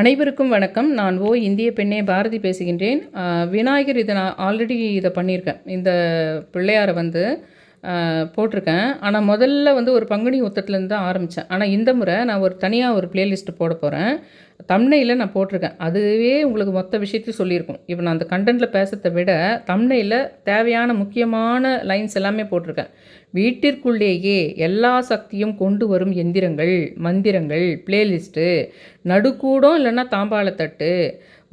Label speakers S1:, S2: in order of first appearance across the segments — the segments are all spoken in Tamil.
S1: அனைவருக்கும் வணக்கம். நான் ஓ இந்திய பெண்ணே பாரதி பேசுகின்றேன். விநாயகர் இதை நான் ஆல்ரெடி இதை பண்ணியிருக்கேன். இந்த பிள்ளையாரை வந்து போட்டிருக்கேன். ஆனால் முதல்ல வந்து ஒரு பங்குனி உத்தத்துலேருந்து தான் ஆரம்பித்தேன் ஆனால் இந்த முறை நான் ஒரு தனியாக ஒரு பிளேலிஸ்ட்டு போட போகிறேன் தம்னையில் நான் போட்டிருக்கேன். அதுவே உங்களுக்கு மொத்த விஷயத்தையும் சொல்லியிருக்கும். இப்போ நான் அந்த கண்டென்ட்டில் பேசுறதை விட தம்னையில் தேவையான முக்கியமான லைன்ஸ் எல்லாமே போட்டிருக்கேன். வீட்டிற்குள்ளேயே எல்லா சக்தியும் கொண்டு வரும் எந்திரங்கள் மந்திரங்கள் பிளேலிஸ்ட்டு நடுக்கூடம் இல்லைன்னா தாம்பாளத்தட்டு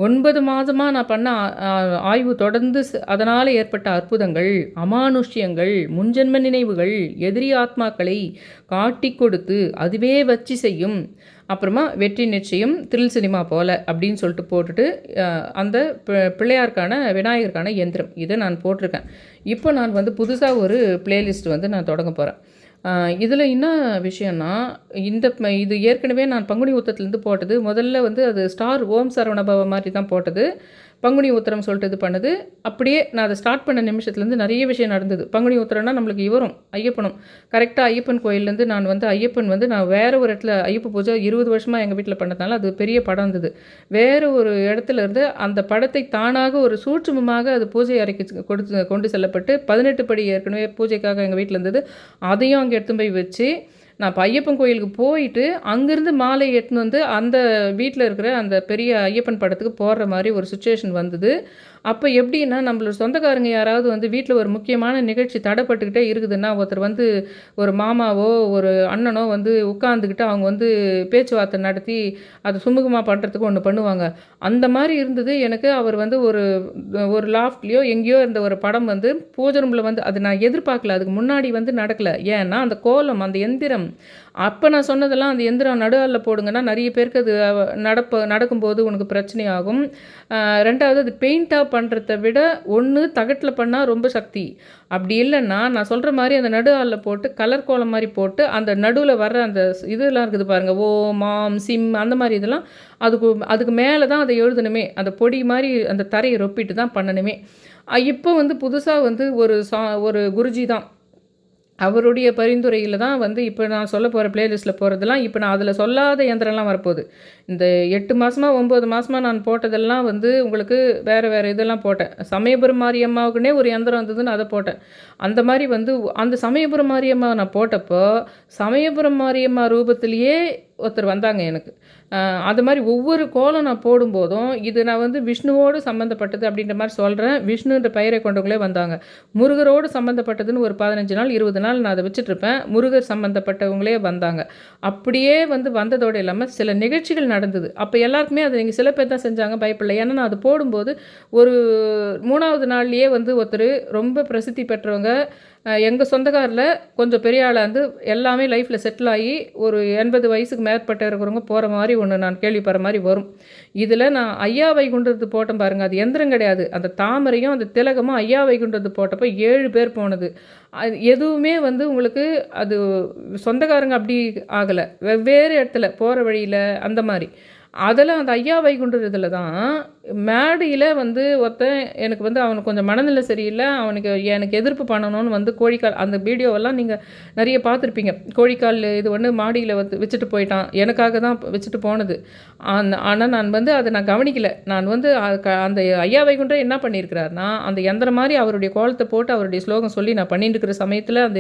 S1: ஒன்பது மாதமாக நான் பண்ண ஆய்வு தொடர்ந்து அதனால் ஏற்பட்ட அற்புதங்கள் அமானுஷ்யங்கள் முன்ஜென்ம நினைவுகள் எதிரி ஆத்மாக்களை காட்டி கொடுத்து அதுவே வச்சு செய்யும். அப்புறமா வெற்றி நிச்சயம் த்ரில் சினிமா போல அப்படின்னு சொல்லிட்டு போட்டுட்டு அந்த பி- பிள்ளையாருக்கான விநாயகருக்கான எந்திரம். இதை நான் போட்டிருக்கேன். இப்போ நான் வந்து புதுசாக ஒரு பிளேலிஸ்ட் வந்து நான் தொடங்க போகிறேன் இதில் என்ன விஷயம்னா இந்த இது ஏற்கனவே நான் பங்குனி உத்தத்துலேருந்து போட்டது. முதல்ல வந்து அது ஸ்டார் ஓம் சரவணபவ மாதிரி தான் போட்டது. பங்குனி உத்தரம் சொல்லிட்டு இது பண்ணுது. அப்படியே நான் அதை ஸ்டார்ட் பண்ண நிமிஷத்துலேருந்து நிறைய விஷயம் நடந்தது. பங்குனி உத்தரம்னா நம்மளுக்கு இவரும் ஐயப்பனும். கரெக்டாக ஐயப்பன் கோயிலேருந்து நான் வந்து ஐயப்பன் வந்து நான் வேறு ஒரு இடத்துல ஐயப்ப பூஜை இருபது வருஷமாக எங்கள் வீட்டில் பண்ணதுனால அது பெரிய படம் இருந்தது. வேறு ஒரு இடத்துல இருந்து அந்த படத்தை தானாக ஒரு சூட்சுமமாக அது பூஜை அறைக்கு கொடுத்து கொண்டு செல்லப்பட்டு பதினெட்டு படி ஏற்கனவே பூஜைக்காக எங்கள் வீட்டில் இருந்தது. அதையும் அங்கே எடுத்து போய் வச்சு நான் இப்போ ஐயப்பன் கோயிலுக்கு போயிட்டு அங்கேருந்து மாலை எட்டுன்னு வந்து அந்த வீட்டில் இருக்கிற அந்த பெரிய ஐயப்பன் படத்துக்கு போடுற மாதிரி ஒரு சுச்சுவேஷன் வந்தது. அப்போ எப்படின்னா நம்மளோட சொந்தக்காரங்க யாராவது வந்து வீட்டில் ஒரு முக்கியமான நிகழ்ச்சி தடைப்பட்டுக்கிட்டே இருக்குதுன்னா ஒருத்தர் வந்து ஒரு மாமாவோ ஒரு அண்ணனோ வந்து உட்காந்துக்கிட்டு அவங்க வந்து பேச்சுவார்த்தை நடத்தி அதை சுமூகமாக பண்ணுறதுக்கு ஒன்று பண்ணுவாங்க. அந்த மாதிரி இருந்தது எனக்கு. அவர் வந்து ஒரு ஒரு லாஃப்ட்லேயோ எங்கேயோ இருந்த ஒரு படம் வந்து பூஜை ரூமில் வந்து அது நான் எதிர்பார்க்கல. அதுக்கு முன்னாடி வந்து நடக்கலை. ஏன்னா அந்த கோலம் அந்த எந்திரம் அப்போ நான் சொன்னதெல்லாம் அந்த எந்திரம் நடுவில் போடுங்கன்னா நிறைய பேருக்கு அது நடப்ப நடக்கும்போது உனக்கு பிரச்சனையாகும். ரெண்டாவது அது பெயிண்டாக பண்ணுறத விட ஒன்று தகட்டில் பண்ணால் ரொம்ப சக்தி. அப்படி இல்லைன்னா நான் சொல்கிற மாதிரி அந்த நடு ஆளில் போட்டு கலர் கோலம் மாதிரி போட்டு அந்த நடுவில் வர்ற அந்த இதெல்லாம் இருக்குது பாருங்கள் ஓ மாம் சிம் அந்த மாதிரி இதெல்லாம் அதுக்கு அதுக்கு மேலே தான் அதை எழுதணுமே. அந்த பொடி மாதிரி அந்த தரையை ரொப்பிட்டு தான் பண்ணணுமே. இப்போ வந்து புதுசாக வந்து ஒரு சா ஒரு குருஜி தான். அவருடைய பரிந்துரையில் தான் வந்து இப்போ நான் சொல்ல போகிற பிளேலிஸ்ட்டில் போகிறதெல்லாம் இப்போ நான் அதில் சொல்லாத இயந்திரம்லாம் வரப்போகுது. இந்த எட்டு மாதமாக ஒம்பது மாதமாக நான் போட்டதெல்லாம் வந்து உங்களுக்கு வேறு வேறு இதெல்லாம் போட்டேன். சமயபுரம் மாரியம்மாவுக்குன்னே ஒரு இயந்திரம் வந்ததுன்னு அதை போட்டேன். அந்த மாதிரி வந்து அந்த சமயபுரம் மாரியம்மா நான் போட்டப்போ சமயபுரம் மாரியம்மா ரூபத்திலேயே ஒருத்தர் வந்தாங்க எனக்கு. அது மாதிரி ஒவ்வொரு கோலம் நான் போடும்போதும் இது நான் வந்து விஷ்ணுவோடு சம்மந்தப்பட்டது அப்படின்ற மாதிரி சொல்கிறேன் விஷ்ணுன்ற பெயரை கொண்டவங்களே வந்தாங்க. முருகரோடு சம்மந்தப்பட்டதுன்னு ஒரு பதினஞ்சு நாள் இருபது நாள் நான் அதை வச்சுட்ருப்பேன். முருகர் சம்மந்தப்பட்டவங்களே வந்தாங்க. அப்படியே வந்து வந்ததோடு இல்லாமல் சில நிகழ்ச்சிகள் நடந்தது. அப்போ எல்லாருக்குமே அதை நீங்கள் சில பேர் தான் செஞ்சாங்க பயப்படலை. ஏன்னா நான் அது போடும்போது ஒரு மூணாவது நாள்லேயே வந்து ஒருத்தர் ரொம்ப பிரசித்தி பெற்றவங்க எங்கள் சொந்தக்காரில் கொஞ்சம் பெரிய ஆளாக இருந்து எல்லாமே லைஃப்பில் செட்டில் ஆகி ஒரு எண்பது வயசுக்கு மேற்பட்ட இருக்கிறவங்க போகிற மாதிரி ஒன்று நான் கேள்விப்படுற மாதிரி வரும். இதில் நான் ஐயா வைகுண்டத்து போட்டேன் பாருங்கள் அது எந்திரம் கிடையாது. அந்த தாமரையும் அந்த திலகமும் ஐயா வைகுண்டத்து போட்டப்போ ஏழு பேர் போனது. அது எதுவுமே வந்து உங்களுக்கு அது சொந்தக்காரங்க அப்படி ஆகலை. வெவ்வேறு இடத்துல போகிற வழியில் அந்த மாதிரி. அதில் அந்த ஐயா வைகுண்டர் இதில் தான் மேடையில் வந்து ஒருத்தன் எனக்கு வந்து அவனுக்கு கொஞ்சம் மனநிலை சரியில்லை அவனுக்கு எனக்கு எதிர்ப்பு பண்ணணும்னு வந்து கோழிக்கால் அந்த வீடியோவெல்லாம் நீங்கள் நிறைய பார்த்துருப்பீங்க. கோழிக்கால் இது ஒன்று மாடியில் வந்து வச்சுட்டு போயிட்டான் எனக்காக தான் வச்சுட்டு போனது. அந்த ஆனால் நான் வந்து அதை நான் கவனிக்கலை. நான் வந்து க- அந்த ஐயா வைகுண்டர் என்ன பண்ணியிருக்கிறாருனா அந்த எந்திரம் மாதிரி அவருடைய கோலத்தை போட்டு அவருடைய ஸ்லோகம் சொல்லி நான் பண்ணிட்டு இருக்கிற சமயத்தில் அந்த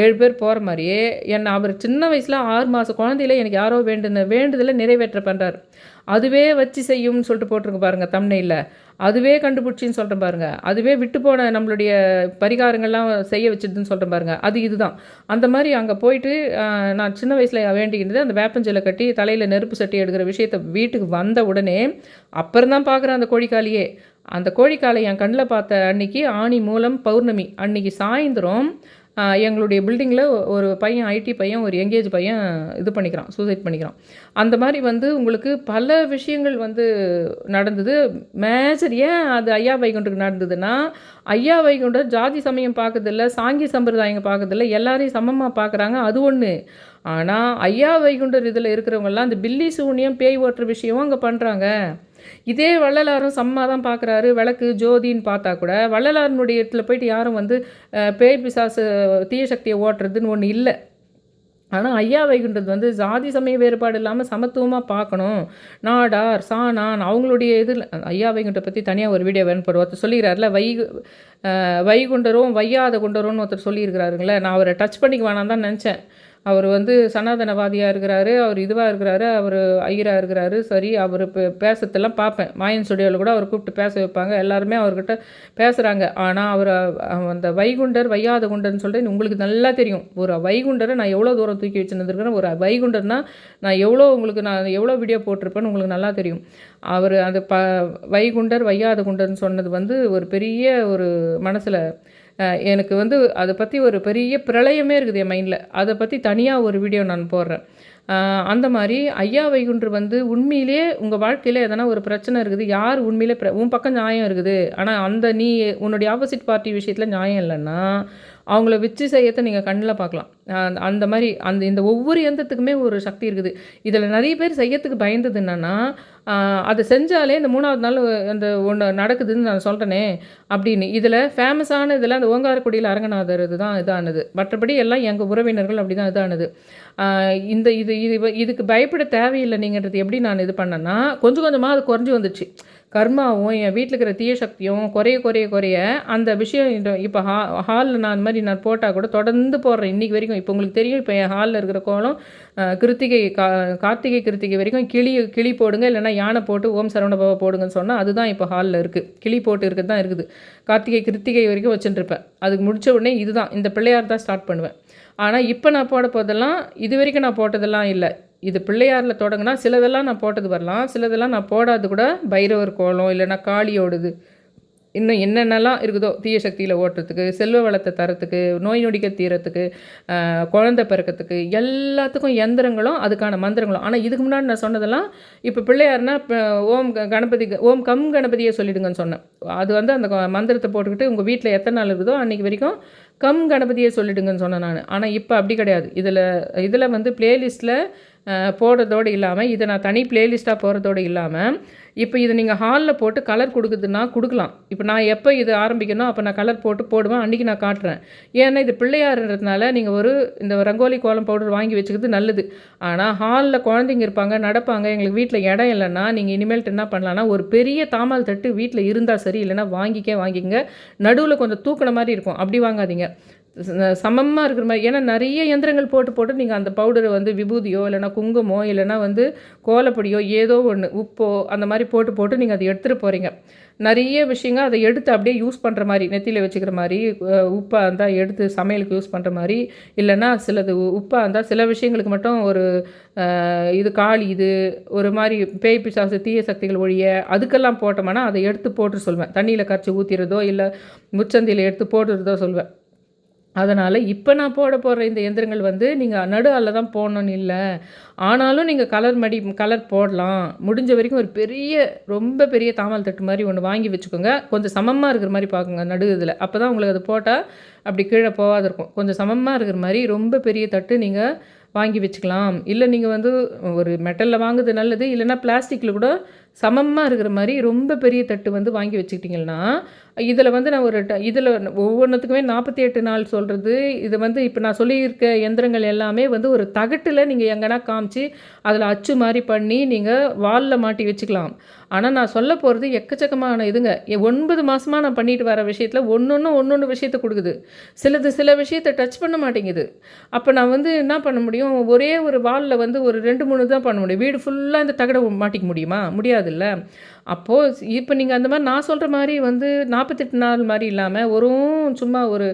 S1: ஏழு பேர் போகிற மாதிரியே என்னை அவர் சின்ன வயசில் ஆறு மாத குழந்தையில எனக்கு யாரோ வேண்டுன வேண்டுதலை நிறைவேற்ற பண்ணுறாரு அதுவே வச்சு செய்யும்னு சொல்லிட்டு போட்டிருக்கு பாருங்கள் தம்னையில் அதுவே கண்டுபிடிச்சின்னு சொல்கிறேன் பாருங்கள் அதுவே விட்டு போன நம்மளுடைய பரிகாரங்கள்லாம் செய்ய வச்சிடுதுன்னு சொல்கிறேன் பாருங்கள் அது இதுதான். அந்த மாதிரி அங்கே போயிட்டு நான் சின்ன வயசில் வேண்டிக்கிட்டு அந்த வேப்பஞ்சலை கட்டி தலையில் நெருப்பு சட்டி எடுக்கிற விஷயத்தை வீட்டுக்கு வந்த உடனே அப்புறம் தான் பார்க்குறேன் அந்த கோழிக்காலியே. அந்த கோழிக்காலை என் கண்ணில் பார்த்த அன்னைக்கு ஆணி மூலம் பௌர்ணமி. அன்னைக்கு சாயந்தரம் எங்களுடைய பில்டிங்கில் ஒரு பையன் ஐடி பையன் ஒரு எங்கேஜ் பையன் இது பண்ணிக்கிறான் சூசைட் பண்ணிக்கிறான். அந்த மாதிரி வந்து உங்களுக்கு பல விஷயங்கள் வந்து நடந்தது. மேஜர் ஏன் அது ஐயா வைகுண்டருக்கு நடந்ததுன்னா ஐயா வைகுண்டர் ஜாதி சமயம் பார்க்கறதில்ல சாங்கி சம்பிரதாயங்க பார்க்கறதில்ல எல்லாரையும் சமமாக பார்க்குறாங்க அது ஒன்று ஆனால் ஐயா வைகுண்டர் இதில் இருக்கிறவங்கெல்லாம் அந்த பில்லி சூனியம் பேய் ஓட்டுற விஷயமும் அங்கே பண்ணுறாங்க இதே வள்ளலாரும் சம்மா தான் பார்க்குறாரு விளக்கு ஜோதின்னு பார்த்தா கூட வள்ளலாரனுடைய இடத்துல போயிட்டு யாரும் வந்து பேய் பிசாசு தீய சக்தியை ஓட்டுறதுன்னு ஒன்று இல்லை. ஆனால் ஐயா வைகுண்டது வந்து ஜாதி சமய வேறுபாடு இல்லாமல் சமத்துவமாக பார்க்கணும். நாடார் சாணான் அவங்களுடைய இதில் ஐயா வைகுண்டை பற்றி தனியாக ஒரு வீடியோ வேணும் ஒருத்தர் சொல்லிக்கிறாருல வை வைகுண்டரும் வையாத குண்டரும்னு ஒருத்தர் சொல்லியிருக்கிறாருங்களே நான் அவரை டச் பண்ணிக்க வேணாம் தான் நினச்சேன். அவர் வந்து சனாதனவாதியாக இருக்கிறாரு அவர் இதுவாக இருக்கிறாரு அவர் ஐயராக இருக்கிறாரு. சரி அவர் இப்போ பேசுறதெல்லாம் பார்ப்பேன் மாயன் ஸ்டுடியோவில் கூட அவர் கூப்பிட்டு பேச வைப்பாங்க. எல்லாருமே அவர்கிட்ட பேசுகிறாங்க ஆனால் அவர் அந்த வைகுண்டர் வையாத குண்டர்னு சொல்லிட்டு உங்களுக்கு நல்லா தெரியும். ஒரு வைகுண்டரை நான் எவ்வளோ தூரம் தூக்கி வச்சுருந்துருக்கிறேன் ஒரு வைகுண்டர்னா நான் எவ்வளோ உங்களுக்கு நான் எவ்வளோ வீடியோ போட்டிருப்பேன்னு உங்களுக்கு நல்லா தெரியும். அவர் அந்த ப வைகுண்டர் வையாத குண்டர்னு சொன்னது வந்து ஒரு பெரிய ஒரு மனசில் எனக்கு வந்து அதை பற்றி ஒரு பெரிய பிரளயமே இருக்குது என் மைண்டில் அதை பற்றி தனியாக ஒரு வீடியோ நான் போடுறேன். அந்த மாதிரி ஐயா வைகுண்டர் வந்து உண்மையிலே உங்கள் வாழ்க்கையில் எதனா ஒரு பிரச்சனை இருக்குது? யார் உண்மையிலே உன் பக்கம் நியாயம் இருக்குது. ஆனால் அந்த நீ உன்னுடைய ஆப்போசிட் பார்ட்டி விஷயத்தில் நியாயம் இல்லைன்னா அவங்கள வச்சு செய்யத்தை நீங்கள் கண்ணில் பார்க்கலாம். அந்த மாதிரி அந்த இந்த ஒவ்வொரு எந்தத்துக்குமே ஒரு சக்தி இருக்குது. இதில் நிறைய பேர் செய்யறதுக்கு பயந்தது என்னென்னா அதை செஞ்சாலே இந்த மூணாவது நாள் அந்த ஒன்று நடக்குதுன்னு நான் சொல்கிறேனே அப்படின்னு. இதில் ஃபேமஸான இதில் அந்த ஓங்காரக்குடியில் அரங்கநாதர் இதுதான் இதானது. மற்றபடி எல்லாம் எங்கள் உறவினர்கள் அப்படி தான் இதானது இந்த இது இது இதுக்கு பயப்பட தேவையில்லை நீங்கிறது எப்படி நான் இது பண்ணேன்னா கொஞ்சம் கொஞ்சமாக அது குறைஞ்சி வந்துச்சு. கர்மாவும் என் வீட்டில் இருக்கிற தீய சக்தியும் குறைய குறைய குறைய அந்த விஷயம் இப்போ ஹா ஹாலில் நான் அந்த மாதிரி நான் போட்டால் கூட தொடர்ந்து போடுறேன். இன்றைக்கி வரைக்கும் இப்போ உங்களுக்கு தெரியும் இப்போ என் ஹாலில் இருக்கிற கோலம் கிருத்திகை கா கார்த்திகை கிருத்திகை வரைக்கும் கிளி கிளி போடுங்க இல்லைன்னா யானை போட்டு ஓம் சரவண பாபா போடுங்கன்னு சொன்னால் அதுதான் இப்போ ஹாலில் இருக்குது கிளி போட்டு இருக்கிறது தான் இருக்குது. கார்த்திகை கிருத்திகை வரைக்கும் வச்சுட்டுருப்பேன் அதுக்கு முடித்த உடனே இதுதான். இந்த பிள்ளையார் தான் ஸ்டார்ட் பண்ணுவேன். ஆனால் இப்போ நான் போட போதெல்லாம் இது வரைக்கும் நான் போட்டதெல்லாம் இல்லை. இது பிள்ளையாரில் தொடங்கினா சிலதெல்லாம் நான் போட்டது வரலாம். சிலதெல்லாம் நான் போடாது கூட பைரவர் கோலம் இல்லைன்னா காளியோடது இன்னும் என்னென்னலாம் இருக்குதோ தீய சக்தியில் ஓட்டுறதுக்கு செல்வ வளத்தை தரத்துக்கு நோய் நொடிக்க தீரத்துக்கு குழந்தை பிறக்கிறதுக்கு எல்லாத்துக்கும் எந்திரங்களும் அதுக்கான மந்திரங்களும். ஆனால் இதுக்கு முன்னாடி நான் சொன்னதெல்லாம் இப்போ பிள்ளையார்னா இப்போ ஓம் கணபதி ஓம் கம் கணபதியை சொல்லிடுங்கன்னு சொன்னேன். அது வந்து அந்த மந்திரத்தை போட்டுக்கிட்டு உங்கள் வீட்டில் எத்தனை நாள் இருக்குதோ அன்றைக்கி வரைக்கும் கம் கணபதியை சொல்லிடுங்கன்னு சொன்னேன் நான். ஆனால் இப்போ அப்படி கிடையாது. இதில் இதில் வந்து பிளேலிஸ்ட்டில் போடுறதோடு இல்லாமல் இதை நான் தனி பிளேலிஸ்ட்டாக போகிறதோடு இல்லாமல் இப்போ இது நீங்கள் ஹாலில் போட்டு கலர் கொடுக்குதுன்னா கொடுக்கலாம். இப்போ நான் எப்போ இது ஆரம்பிக்கணும் அப்போ நான் கலர் போட்டு போடுவேன். அன்றைக்கி நான் காட்டுறேன். ஏன்னா இது பிள்ளையாருன்றதுனால நீங்கள் ஒரு இந்த ரங்கோலி கோலம் பவுடர் வாங்கி வச்சுக்கிறது நல்லது. ஆனால் ஹாலில் குழந்தைங்க இருப்பாங்க நடப்பாங்க எங்களுக்கு வீட்டில் இடம் இல்லைன்னா நீங்கள் இனிமேல்ட்டு என்ன பண்ணலான்னா ஒரு பெரிய தாமால் தட்டு வீட்டில் இருந்தால் சரி இல்லைன்னா வாங்கிக்கே வாங்கிக்கங்க. நடுவில் கொஞ்சம் தூக்கின மாதிரி இருக்கும். அப்படி வாங்காதீங்க. சமமாக இருக்கிற மாதிரி ஏன்னா நிறைய எந்திரங்கள் போட்டு போட்டு நீங்கள் அந்த பவுடரை வந்து விபூதியோ இல்லைன்னா குங்குமோ இல்லைன்னா வந்து கோலப்பொடியோ ஏதோ ஒன்று உப்போ அந்த மாதிரி போட்டு போட்டு நீங்கள் அதை எடுத்துகிட்டு போகிறீங்க நிறைய விஷயங்கள் அதை எடுத்து அப்படியே யூஸ் பண்ணுற மாதிரி நெத்தியில் வச்சுக்கிற மாதிரி உப்பாக இருந்தால் எடுத்து சமையலுக்கு யூஸ் பண்ணுற மாதிரி இல்லைன்னா சிலது உ- உப்பாக இருந்தால் சில விஷயங்களுக்கு மட்டும் ஒரு இது காளி இது ஒரு மாதிரி பேய் பிசாசு தீய சக்திகள் ஒழிய அதுக்கெல்லாம் போட்டோம்னா அதை எடுத்து போட்டு சொல்வேன். தண்ணியில் கரைச்சி ஊற்றிடுறதோ இல்லை முச்சந்தியில் எடுத்து போட்டுறதோ சொல்வேன். அதனால் இப்போ நான் போட போகிற இந்த எந்திரங்கள் வந்து நீங்கள் நடு அல்ல தான் போடணும்னு இல்லை. ஆனாலும் நீங்கள் கலர் மடி கலர் போடலாம். முடிஞ்ச வரைக்கும் ஒரு பெரிய ரொம்ப பெரிய தாமல் தட்டு மாதிரி ஒன்று வாங்கி வச்சுக்கோங்க. கொஞ்சம் சமமாக இருக்கிற மாதிரி பார்க்குங்க நடு இதில். அப்போ தான் உங்களுக்கு அது போட்டால் அப்படி கீழே போகாத இருக்கும். கொஞ்சம் சமமாக இருக்கிற மாதிரி ரொம்ப பெரிய தட்டு நீங்கள் வாங்கி வச்சுக்கலாம். இல்லை நீங்கள் வந்து ஒரு மெட்டலில் வாங்குறது நல்லது. இல்லைன்னா பிளாஸ்டிக்கில் கூட சமமாக இருக்கிற மாதிரி ரொம்ப பெரிய தட்டு வந்து வாங்கி வச்சுக்கிட்டிங்கன்னா இதில் வந்து நான் ஒரு இதில் ஒவ்வொன்றுத்துக்குமே நாற்பத்தி எட்டு நாள் சொல்கிறது இது வந்து இப்போ நான் சொல்லியிருக்க எந்திரங்கள் எல்லாமே வந்து ஒரு தகட்டில் நீங்கள் எங்கன்னா காமிச்சு அதில் அச்சு மாதிரி பண்ணி நீங்கள் வாலில் மாட்டி வச்சுக்கலாம். ஆனால் நான் சொல்ல போகிறது எக்கச்சக்கமான இதுங்க. ஒன்பது மாதமாக நான் பண்ணிட்டு வர விஷயத்தில் ஒன்று ஒன்று ஒன்று ஒன்று விஷயத்தை கொடுக்குது. சிலது சில விஷயத்தை டச் பண்ண மாட்டேங்குது. அப்போ நான் வந்து என்ன பண்ண முடியும்? ஒரே ஒரு வாலில் வந்து ஒரு ரெண்டு மூணு தான் பண்ண முடியும். வீடு ஃபுல்லாக இந்த தகடை மாட்டிக்க முடியுமா? முடியாது. முடியாதுல்ல அப்போது இப்போ நீங்கள் அந்த மாதிரி நான் சொல்கிற மாதிரி வந்து நாற்பத்தெட்டு நாள் மாதிரி இல்லாமல் வெறும் சும்மா ஒரு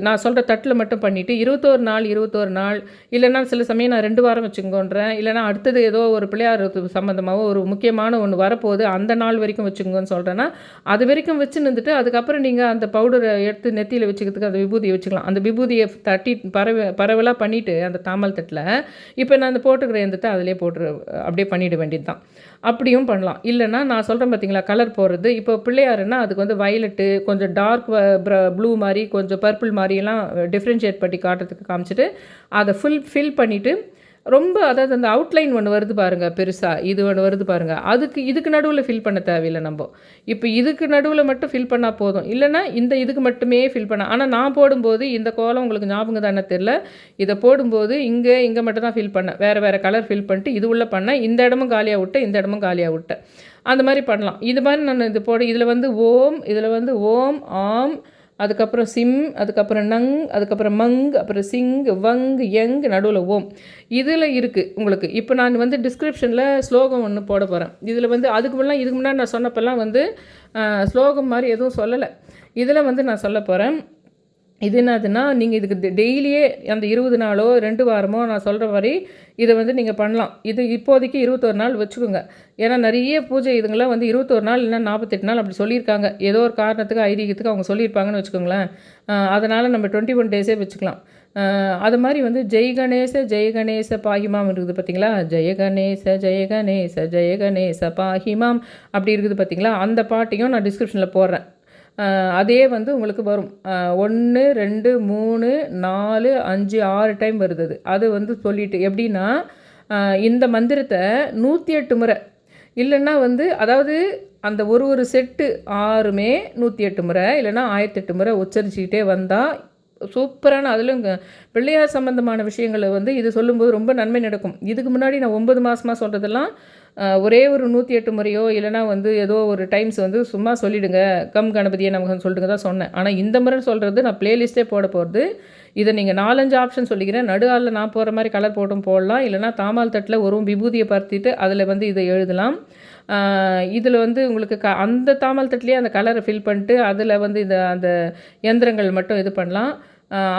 S1: நான் சொல்கிற தட்டில் மட்டும் பண்ணிவிட்டு இருபத்தோரு நாள் இருபத்தோரு நாள் இல்லைன்னா சில சமயம் நான் ரெண்டு வாரம் வச்சுக்கோன்றேன் இல்லைனா அடுத்தது ஏதோ ஒரு பிள்ளையார் சம்மந்தமாகவோ ஒரு முக்கியமான ஒன்று வரப்போகுது அந்த நாள் வரைக்கும் வச்சுக்கோன்னு சொல்கிறேன்னா அது வரைக்கும் வச்சு நின்றுட்டு அதுக்கப்புறம் நீங்கள் அந்த பவுடரை எடுத்து நெத்தியில் வச்சுக்கிறதுக்கு அந்த விபூதியை வச்சுக்கலாம். அந்த விபூதியை தட்டி பரவ பரவலாக பண்ணிவிட்டு அந்த தாமல் தட்டில் இப்போ நான் அந்த போட்டுக்கிற எந்தத்தை அதிலே போட்டு அப்படியே பண்ணிட வேண்டியது தான் அப்படியும் பண்ணலாம். இல்லைன்னா நான் சொல்கிறேன் பார்த்தீங்களா கலர் போடுறது. இப்போ பிள்ளையாருன்னா அதுக்கு வந்து வயலட்டு கொஞ்சம் டார்க் ப்ளூ மாதிரி கொஞ்சம் பர்பிள் மாதிரியெல்லாம் டிஃப்ரென்ஷியேட் பண்ணி காட்டுறதுக்கு காமிச்சிட்டு அதை ஃபுல் ஃபில் பண்ணிவிட்டு ரொம்ப அதாவது அந்த அவுட்லைன் ஒன்று வருது பாருங்கள் பெருசாக இது ஒன்று வருது பாருங்கள் அதுக்கு இதுக்கு நடுவில் ஃபில் பண்ண தேவையில்லை நம்ம. இப்போ இதுக்கு நடுவில் மட்டும் ஃபில் பண்ணால் போதும். இல்லைன்னா இந்த இதுக்கு மட்டுமே ஃபில் பண்ண. ஆனால் நான் போடும்போது இந்த கோலம் உங்களுக்கு ஞாபகம் தானே தெரில இதை போடும்போது இங்கே இங்கே மட்டும் தான் ஃபில் பண்ணேன் வேறு வேறு கலர் ஃபில் பண்ணிட்டு இது உள்ளே பண்ணேன் இந்த இடமும் காலியாக விட்டேன் இந்த இடமும் காலியாக விட்டேன் அந்த மாதிரி பண்ணலாம். இது மாதிரி நான் இது போட இதில் வந்து ஓம் இதில் வந்து ஓம் ஆம் அதுக்கப்புறம் சிம் அதுக்கப்புறம் நங் அதுக்கப்புறம் மங் அப்புறம் சிங் வங் யங் நடுவில் ஓம். இதில் இருக்குது உங்களுக்கு. இப்போ நான் வந்து டிஸ்கிரிப்ஷனில் ஸ்லோகம் ஒன்று போட போகிறேன் இதில் வந்து அதுக்கு முன்னாடி இதுக்கு முன்னாடி நான் சொன்னப்பெல்லாம் வந்து ஸ்லோகம் மாதிரி எதுவும் சொல்லலை. இதில் வந்து நான் சொல்ல போகிறேன் இது என்னதுன்னா நீங்கள் இதுக்கு டெய்லியே அந்த இருபது நாளோ ரெண்டு வாரமோ நான் சொல்கிற மாதிரி இதை வந்து நீங்கள் பண்ணலாம். இது இப்போதைக்கு இருபத்தொரு நாள் வச்சுக்கோங்க. ஏன்னா நிறைய பூஜை இதுங்களாம் வந்து இருபத்தொரு நாள் இல்லைன்னா நாற்பத்தெட்டு நாள் அப்படி சொல்லியிருக்காங்க. ஏதோ ஒரு காரணத்துக்கு ஐதீகத்துக்கு அவங்க சொல்லியிருப்பாங்கன்னு வச்சுக்கோங்களேன். அதனால் நம்ம டுவெண்ட்டி ஒன் டேஸே வச்சுக்கலாம். அது மாதிரி வந்து ஜெய் கணேச ஜெய கணேச பாகிமாம் இருக்குது பார்த்தீங்களா? ஜெய கணேச ஜெய கணேச ஜெய கணேச பாகிமாம் அப்படி இருக்குது பார்த்தீங்களா? அந்த பாட்டையும் நான் டிஸ்கிரிப்ஷனில் போடுறேன். அதே வந்து உங்களுக்கு வரும். ஒன்று ரெண்டு மூணு நாலு அஞ்சு ஆறு டைம் வருது. அது அது வந்து சொல்லிட்டு எப்படின்னா இந்த மந்திரத்தை நூற்றி எட்டு முறை. இல்லைன்னா வந்து அதாவது அந்த ஒரு ஒரு செட்டு ஆறுமே நூற்றி எட்டு முறை இல்லைன்னா ஆயிரத்தெட்டு முறை உச்சரிச்சுக்கிட்டே வந்தால் சூப்பரான அதிலும் பிள்ளையார் சம்மந்தமான விஷயங்களை வந்து இது சொல்லும்போது ரொம்ப நன்மை நடக்கும். இதுக்கு முன்னாடி நான் ஒன்பது மாதமாக சொல்கிறதெல்லாம் ஒரே ஒரு நூற்றி எட்டு முறையோ இல்லைனா வந்து ஏதோ ஒரு டைம்ஸ் வந்து சும்மா சொல்லிடுங்க. கம் கணபதியை நமக்கு சொல்லிடுங்க தான் சொன்னேன். ஆனால் இந்த முறை சொல்கிறது நான் ப்ளேலிஸ்ட்டே போட போகிறது இதை நீங்கள் நாலஞ்சு ஆப்ஷன் சொல்லிக்கிறேன். நடு நான் போகிற மாதிரி கலர் போட்டும் போடலாம். இல்லைனா தாமால் தட்டில் ஒரு விபூதியை பருத்திட்டு அதில் வந்து இதை எழுதலாம். இதில் வந்து உங்களுக்கு க அந்த தாமல் தட்டிலே அந்த கலரை ஃபில் பண்ணிட்டு அதில் வந்து இந்த அந்த எந்திரங்கள் மட்டும் இது பண்ணலாம்.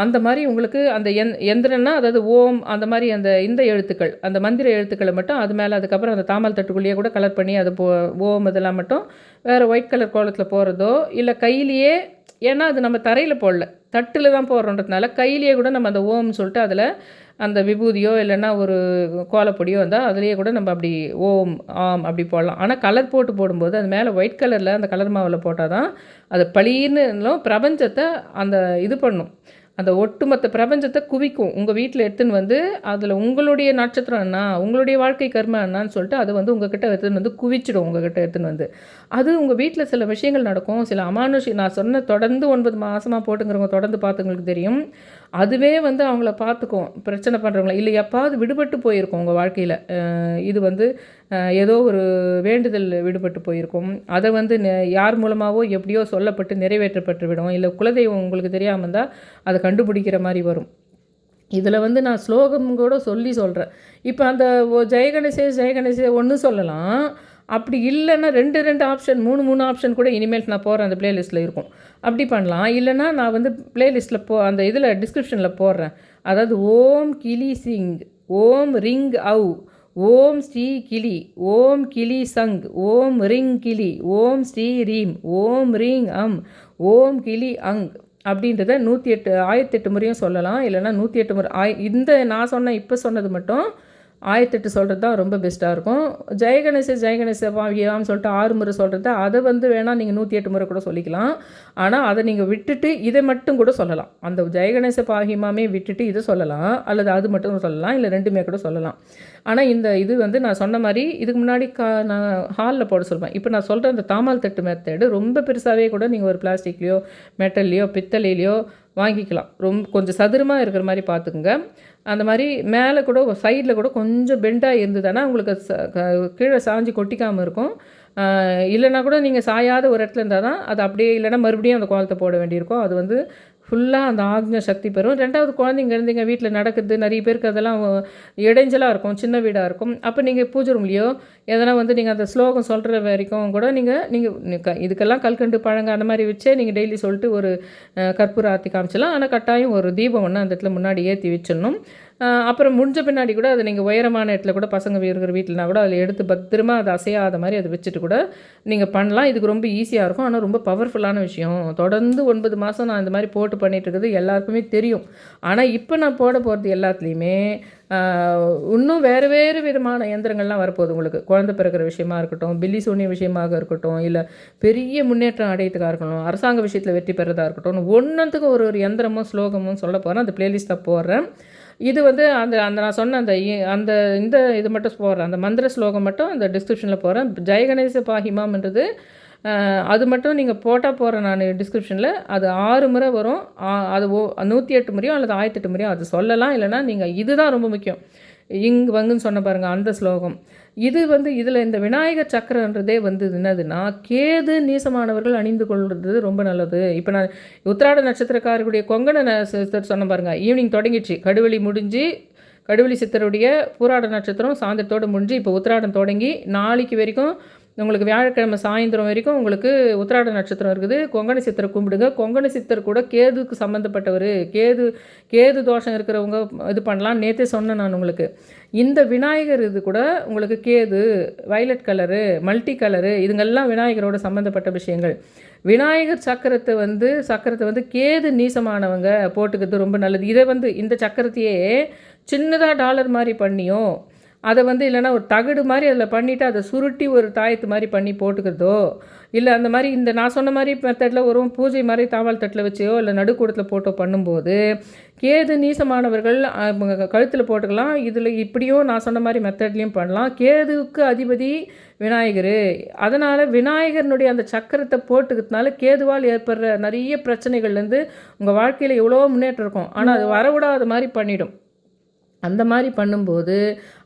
S1: அந்த மாதிரி உங்களுக்கு அந்த எந் எந்திரன்னா அதாவது ஓம் அந்த மாதிரி அந்த இந்த எழுத்துக்கள் அந்த மந்திர எழுத்துக்களை மட்டும் அது மேலே அதுக்கப்புறம் அந்த தாமல் தட்டுக்குள்ளேயே கூட கலர் பண்ணி அது போ ஓம் இதெல்லாம் மட்டும் வேறு ஒயிட் கலர் கோலத்தில் போகிறதோ இல்லை கையிலேயே ஏன்னா அது நம்ம தரையில் போடல தட்டில் தான் போடுறோன்றதுனால கையிலேயே கூட நம்ம அந்த ஓம்னு சொல்லிட்டு அதில் அந்த விபூதியோ இல்லைன்னா ஒரு கோலப்பொடியோ இருந்தால் அதுலேயே கூட நம்ம அப்படி ஓம் ஆம் அப்படி போடலாம். ஆனால் கலர் போட்டு போடும்போது அது மேலே ஒயிட் கலரில் அந்த கலர் மாவில் போட்டால் தான் அது பழியின்னு பிரபஞ்சத்தை அந்த இது பண்ணும். அந்த ஒட்டுமொத்த பிரபஞ்சத்தை குவிக்கும். உங்கள் வீட்டில் எடுத்துன்னு வந்து அதில் உங்களுடைய நட்சத்திரம் என்ன உங்களுடைய வாழ்க்கை கர்மம் என்னன்னு சொல்லிட்டு அதை வந்து உங்ககிட்ட எடுத்துன்னு வந்து குவிச்சிடும் உங்ககிட்ட எடுத்துன்னு வந்து. அது உங்கள் வீட்டில் சில விஷயங்கள் நடக்கும். சில அமானுஷி நான் சொன்ன தொடர்ந்து ஒன்பது மாதமாக போட்டுங்கிறவங்க தொடர்ந்து பார்த்துங்களுக்கு தெரியும். அதுவே வந்து அவங்கள பார்த்துக்கும். பிரச்சனை பண்ணுறவங்கள இல்லை எப்பாவது விடுபட்டு போயிருக்கும் உங்கள் வாழ்க்கையில். இது வந்து ஏதோ ஒரு வேண்டுதல் விடுபட்டு போயிருக்கும். அதை வந்து நெ- யார் மூலமாகவோ எப்படியோ சொல்லப்பட்டு நிறைவேற்றப்பட்டு விடும். இல்லை குலதெய்வம் உங்களுக்கு தெரியாமல் இருந்தால் அதை கண்டுபிடிக்கிற மாதிரி வரும். இதில் வந்து நான் ஸ்லோகம் கூட சொல்லி சொல்கிறேன் இப்போ அந்த ஓ ஜெயகணேசே ஒன்று சொல்லலாம். அப்படி இல்லைன்னா ரெண்டு ரெண்டு ஆப்ஷன் மூணு மூணு ஆப்ஷன் கூட இனிமேல் நான் போகிறேன் அந்த பிளேலிஸ்ட்டில் இருக்கும். அப்படி பண்ணலாம். இல்லைன்னா நான் வந்து பிளேலிஸ்ட்டில் போ அந்த இதில் டிஸ்கிரிப்ஷனில் போடுறேன். அதாவது ஓம் கிளி சிங் ஓம் ரிங் அவு ஓம் ஸ்ரீ கிளி ஓம் கிளி சங் ஓம் ரிங் கிளி ஓம் ஸ்ரீ ரீம் ஓம் ரீங் அம் ஓம் கிளி அங் அப்படின்றத நூற்றி எட்டு ஆயிரத்தெட்டு முறையும் சொல்லலாம். இல்லைன்னா நூற்றி எட்டு முறை ஆய் இந்த நான் சொன்ன இப்போ சொன்னது மட்டும் ஆயத்தெட்டு சொல்கிறது தான் ரொம்ப பெஸ்ட்டாக இருக்கும். ஜெயகணேச ஜெயகணேச ஜெய சொல்லிட்டு ஆறு முறை சொல்கிறத அதை வந்து வேணால் நீங்கள் நூற்றி எட்டு முறை கூட சொல்லிக்கலாம். ஆனால் அதை நீங்கள் விட்டுட்டு இதை மட்டும் கூட சொல்லலாம். அந்த ஜெயகணேச பாகியமாமே விட்டுட்டு இதை சொல்லலாம் அல்லது அது மட்டும் சொல்லலாம் இல்லை ரெண்டுமே கூட சொல்லலாம். ஆனால் இந்த இது வந்து நான் சொன்ன மாதிரி இதுக்கு முன்னாடி கா நான் ஹாலில் போட சொல்வேன். இப்போ நான் சொல்கிற அந்த தாமால் தட்டு மெத்தடு ரொம்ப பெருசாகவே கூட நீங்கள் ஒரு பிளாஸ்டிக்லேயோ மெட்டல்லையோ பித்தளையிலையோ வாங்கிக்கலாம். ரொம்ப கொஞ்சம் சதுரமாக இருக்கிற மாதிரி பார்த்துக்குங்க. அந்த மாதிரி மேலே கூட சைடில் கூட கொஞ்சம் பெண்டாக இருந்ததுன்னா உங்களுக்கு ச- க- கீழே சாஞ்சு கொட்டிக்காமல் இருக்கும். இல்லைனா இல்லைன்னா கூட நீங்கள் சாயாத ஒரு இடத்துல இருந்தால் தான் அது அப்படியே இல்லைன்னா மறுபடியும் அந்த கோலத்தை போட வேண்டியிருக்கும். அது வந்து ஃபுல்லாக அந்த ஆக்ஞ சக்தி பெறும். ரெண்டாவது குழந்தைங்க இருந்தீங்க வீட்டில் நடக்குது நிறைய பேருக்கு அதெல்லாம் இடைஞ்சலாக இருக்கும் சின்ன வீடாக இருக்கும். அப்போ நீங்கள் பூஜை ரூம்லையோ எதனா வந்து நீங்கள் அந்த ஸ்லோகம் சொல்கிற வரைக்கும் கூட நீங்கள் நீங்கள் இதுக்கெல்லாம் கல்கண்டு பழங்க அந்த மாதிரி வச்சே நீங்கள் டெய்லி சொல்லிட்டு ஒரு கற்பூர ஆர்த்தி காமிச்சலாம் ஆனால் கட்டாயம் ஒரு தீபம் ஒன்று அந்த இடத்துல முன்னாடி ஏற்றி வச்சிடணும். அப்புறம் முடிஞ்ச பின்னாடி கூட அதை நீங்கள் உயரமான இடத்துல கூட பசங்க இருக்கிற வீட்டில்னா கூட அதில் எடுத்து பத்திரமா அது அசையாத மாதிரி அதை வச்சுட்டு கூட நீங்கள் பண்ணலாம். இதுக்கு ரொம்ப ஈஸியாக இருக்கும். ஆனால் ரொம்ப பவர்ஃபுல்லான விஷயம். தொடர்ந்து ஒன்பது மாதம் நான் இந்த மாதிரி போட்டு பண்ணிகிட்டு இருக்கிறது எல்லாருக்குமே தெரியும். ஆனால் இப்போ நான் போட போகிறது எல்லாத்துலேயுமே இன்னும் வேறு வேறு விதமான இயந்திரங்கள்லாம் வரப்போகுது உங்களுக்கு. குழந்தை பிறக்கிற விஷயமா இருக்கட்டும் பில்லி சூனிய விஷயமாக இருக்கட்டும் இல்லை பெரிய முன்னேற்றம் அடையத்துக்காக இருக்கட்டும் அரசாங்க விஷயத்தில் வெற்றி பெறதாக இருக்கட்டும் ஒன்றுத்துக்கும் ஒரு ஒரு எந்திரமும் ஸ்லோகமும் சொல்ல போகிறேன் அந்த பிளேலிஸ்ட்டில் போடுறேன். இது வந்து அந்த அந்த நான் சொன்ன அந்த இ- அந்த இந்த இது மட்டும் போடுறேன். அந்த மந்திர ஸ்லோகம் மட்டும் அந்த டிஸ்கிரிப்ஷனில் போகிறேன் ஜெயகணேச பாஹிமாம்ன்றது அது மட்டும் நீங்கள் போட்டால் போகிறேன் நான் டிஸ்கிரிப்ஷனில் அது ஆறு முறை வரும். அது ஓ நூற்றி எட்டு முறையோ அல்லது ஆயிரத்தெட்டு முறையோ அது சொல்லலாம். இல்லைன்னா நீங்கள் இதுதான் ரொம்ப முக்கியம். இங் வங்குன்னு சொன்ன பாருங்கள் அந்த ஸ்லோகம். இது வந்து இதில் இந்த விநாயகர் சக்கரன்றதே வந்து என்னதுன்னா கேது நீசமானவர்கள் அணிந்து கொள்வது ரொம்ப நல்லது. இப்போ நான் உத்திராட நட்சத்திரக்காரருடைய கொங்கண சித்தர் சொன்ன பாருங்க ஈவினிங் தொடங்கிடுச்சு. கடுவெளி முடிஞ்சு கடுவெளி சித்தருடைய பூராட நட்சத்திரம் சாயந்தரத்தோடு முடிஞ்சு இப்போ உத்திராடம் தொடங்கி நாளைக்கு வரைக்கும் உங்களுக்கு வியாழக்கிழமை சாயந்தரம் வரைக்கும் உங்களுக்கு உத்திராட நட்சத்திரம் இருக்குது. கொங்கண சித்தரை கும்பிடுங்க. கொங்கணி சித்தர் கூட கேதுக்கு சம்மந்தப்பட்டவர் கேது கேது தோஷம் இருக்கிறவங்க இது பண்ணலாம். நேற்றே சொன்னேன் நான் உங்களுக்கு. இந்த விநாயகர் இது கூட உங்களுக்கு Ketu violet colour multi colour இதுங்கெல்லாம் விநாயகரோட சம்மந்தப்பட்ட விஷயங்கள். விநாயகர் சக்கரத்தை வந்து சக்கரத்தை வந்து கேது நீசமானவங்க போட்டுக்கிறது ரொம்ப நல்லது. இதை வந்து இந்த சக்கரத்தையே சின்னதாக டாலர் மாதிரி பண்ணியும் அதை வந்து இல்லைன்னா ஒரு தகடு மாதிரி அதில் பண்ணிவிட்டு அதை சுருட்டி ஒரு தாயத்து மாதிரி பண்ணி போட்டுக்கிறதோ இல்லை அந்த மாதிரி இந்த நான் சொன்ன மாதிரி மெத்தடில் ஒரு பூஜை மாதிரி தாவால் தட்டில் வச்சோ இல்லை நடுக்கூடத்தில் போட்டோ பண்ணும்போது கேது நீசமானவர்கள் கழுத்தில் போட்டுக்கலாம் இதில் இப்படியும் நான் சொன்ன மாதிரி மெத்தட்லேயும் பண்ணலாம். கேதுவுக்கு அதிபதி விநாயகர். அதனால் விநாயகர்னுடைய அந்த சக்கரத்தை போட்டுக்கிறதுனால கேதுவால் ஏற்படுற நிறைய பிரச்சனைகள்லேருந்து உங்கள் வாழ்க்கையில் எவ்வளோ முன்னேற்றம் இருக்கும். ஆனால் அது வரவிடாத மாதிரி பண்ணிடும். அந்த மாதிரி பண்ணும்போது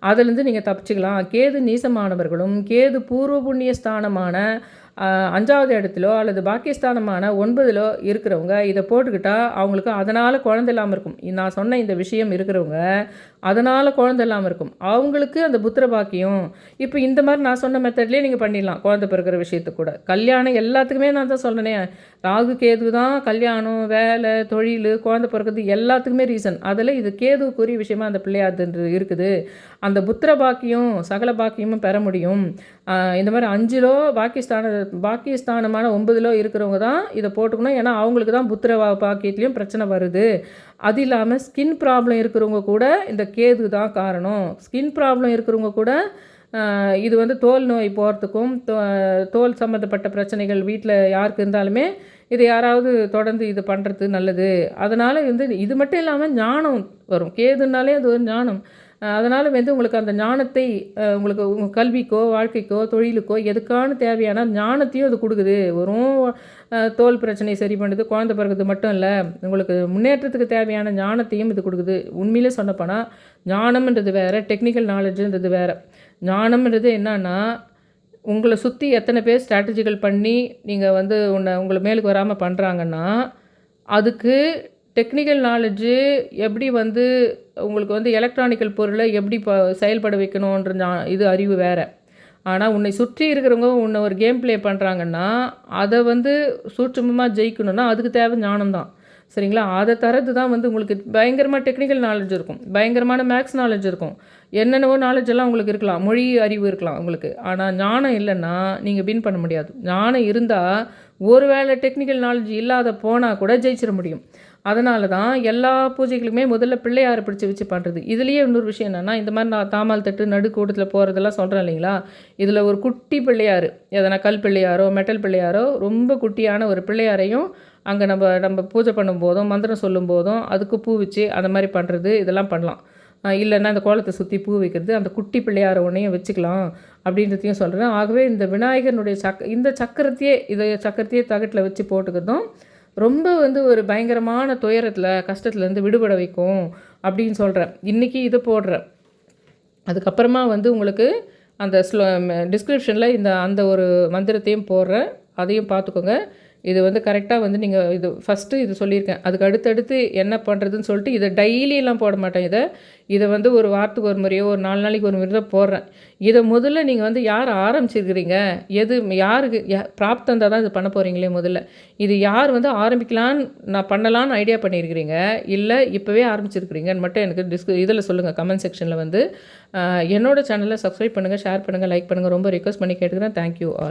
S1: அதுலேருந்து நீங்கள் தப்பிச்சுக்கலாம். கேது நீசமானவர்களும் கேது பூர்வ புண்ணிய ஸ்தானமான அஞ்சாவது இடத்துலோ அல்லது பாக்கியஸ்தானமான ஒன்பதுலோ இருக்கிறவங்க இதை போட்டுக்கிட்டால் அவங்களுக்கு அதனால் குழந்தை இல்லாமல் இருக்கும். நான் சொன்ன இந்த விஷயம் இருக்கிறவங்க அதனால் குழந்தை இல்லாமல் இருக்கும். அவங்களுக்கு அந்த புத்திர பாக்கியம். இப்போ இந்த மாதிரி நான் சொன்ன மெத்தட்லேயே நீங்கள் பண்ணிடலாம். குழந்தை பிறக்கிற விஷயத்துக்கு கூட. கல்யாணம் எல்லாத்துக்குமே நான் தான் சொன்னேன். ராகு கேது தான் கல்யாணம் வேலை தொழில் குழந்தை பிறக்கிறது எல்லாத்துக்குமே ரீசன் அதில் இது கேதுக்குரிய விஷயமா அந்த பிள்ளையார்ன்றது இருக்குது. அந்த புத்திர பாக்கியம் சகல பாக்கியமும் பெற முடியும். இந்த மாதிரி அஞ்சிலோ பாக்கிஸ்தான பாக்கிஸ்தானமான ஒன்பதுலோ இருக்கிறவங்க தான் இதை போட்டுக்கணும். ஏன்னா அவங்களுக்கு தான் புத்திர பாக்கியத்துலேயும் பிரச்சனை வருது. அது இல்லாமல் ஸ்கின் ப்ராப்ளம் இருக்கிறவங்க கூட இந்த கேது தான் காரணம். ஸ்கின் ப்ராப்ளம் இருக்கிறவங்க கூட இது வந்து தோல் நோய் போகிறதுக்கும் தோல் சம்மந்தப்பட்ட பிரச்சனைகள் வீட்டில் யாருக்கு இருந்தாலுமே இது யாராவது தொடர்ந்து இது பண்ணுறது நல்லது. அதனால் வந்து இது மட்டும் இல்லாமல் ஞானம் வரும். கேதுனாலே அது ஒரு ஞானம். அதனால் வந்து உங்களுக்கு அந்த ஞானத்தை உங்களுக்கு உங்கள் கல்விக்கோ வாழ்க்கைக்கோ தொழிலுக்கோ எதுக்கான தேவையான ஞானத்தையும் அது கொடுக்குது. வெறும் தோல் பிரச்சனை சரி பண்ணுது குழந்தை பிறகுது மட்டும் இல்லை உங்களுக்கு முன்னேற்றத்துக்கு தேவையான ஞானத்தையும் இது கொடுக்குது. உண்மையிலே சொன்னப்போனால் ஞானம்ன்றது வேறு டெக்னிக்கல் நாலேஜுன்றது வேறு. ஞானம்ன்றது என்னன்னா உங்களை சுற்றி எத்தனை பேர் ஸ்ட்ராட்டஜிகள் பண்ணி நீங்கள் வந்து உன்னை உங்களை மேலுக்கு வராமல் பண்ணுறாங்கன்னா அதுக்கு டெக்னிக்கல் நாலேஜு எப்படி வந்து உங்களுக்கு வந்து எலக்ட்ரானிக்கல் பொருளை எப்படி ப செயல்பட வைக்கணுன்ற இது அறிவு வேறு. ஆனால் உன்னை சுற்றி இருக்கிறவங்க உன்னை ஒரு கேம் ப்ளே பண்ணுறாங்கன்னா அதை வந்து சூட்சமமாக ஜெயிக்கணும்னா அதுக்கு தேவை ஞானம் தான் சரிங்களா? அதை தரது தான் வந்து உங்களுக்கு பயங்கரமாக டெக்னிக்கல் நாலேஜ் இருக்கும். பயங்கரமான மேக்ஸ் நாலேஜ் இருக்கும். என்னென்னவோ நாலேஜ் எல்லாம் உங்களுக்கு இருக்கலாம். மொழி அறிவு இருக்கலாம் உங்களுக்கு. ஆனால் ஞானம் இல்லைன்னா நீங்கள் வின் பண்ண முடியாது. ஞானம் இருந்தால் ஒருவேளை டெக்னிக்கல் நாலேஜ் இல்லாத போனால் கூட ஜெயிச்சிட முடியும். அதனால தான் எல்லா பூஜைகளுமே முதல்ல பிள்ளையாரை பிடிச்சி வச்சு பண்ணுறது இதுலேயே இன்னொரு விஷயம் என்னென்னா இந்த மாதிரி நான் தாமால் தட்டு நடுக்கூட்டத்தில் போகிறதெல்லாம் சொல்கிறேன் இல்லைங்களா? இதில் ஒரு குட்டி பிள்ளையார். எதனா கல் பிள்ளையாரோ மெட்டல் பிள்ளையாரோ ரொம்ப குட்டியான ஒரு பிள்ளையாரையும் அங்கே நம்ம நம்ம பூஜை பண்ணும்போதும் மந்திரம் சொல்லும்போதும் அதுக்கு பூ வச்சு அந்த மாதிரி பண்ணுறது இதெல்லாம் பண்ணலாம். இல்லைன்னா அந்த கோலத்தை சுற்றி பூ வைக்கிறது அந்த குட்டி பிள்ளையார ஒன்றையும் வச்சுக்கலாம் அப்படின்றதையும் சொல்கிறேன் ஆகவே இந்த விநாயகனுடைய சக் இந்த சக்கரத்தையே இதை சக்கரத்தையே தகட்டில் வச்சு போட்டுக்கிறதும் ரொம்ப வந்து ஒரு பயங்கரமான துயரத்தில் கஷ்டத்துலேருந்து விடுபட வைக்கும் அப்படின்னு சொல்கிறேன் இன்றைக்கி இது போடுறேன். அதுக்கப்புறமா வந்து உங்களுக்கு அந்த ஸ்லோ டிஸ்கிரிப்ஷனில் இந்த அந்த ஒரு மந்திரத்தையும் போடுறேன். அதையும் பார்த்துக்கோங்க. இது வந்து கரெக்டாக வந்து நீங்கள் இது ஃபஸ்ட்டு இது சொல்லியிருக்கேன். அதுக்கு அடுத்தடுத்து என்ன பண்ணுறதுன்னு சொல்லிட்டு இதை டெய்லியெல்லாம் போட மாட்டேன். இதை இதை வந்து ஒரு வாரத்துக்கு ஒரு முறையோ ஒரு நாலு நாளைக்கு ஒரு முறை தான் போடுறேன். இதை முதல்ல நீங்கள் வந்து யார் ஆரம்பிச்சிருக்கிறீங்க? எது யாருக்கு யா பிராப்தம் தான் இது பண்ண போகிறீங்களே முதல்ல. இது யார் வந்து ஆரம்பிக்கலான்னு நான் பண்ணலான்னு ஐடியா பண்ணியிருக்கிறீங்க? இல்லை இப்போவே ஆரம்பிச்சிருக்கிறீங்கன்னு மட்டும் எனக்கு டிஸ்க இதில் சொல்லுங்கள் கமெண்ட் செக்ஷனில் வந்து. என்னோடய என்னோட சேனலை சப்ஸ்கிரைப் பண்ணுங்கள் ஷேர் பண்ணுங்கள் லைக் பண்ணுங்கள் ரொம்ப ரிக்வஸ்ட் பண்ணி கேட்டுக்கிறேன். Thank you all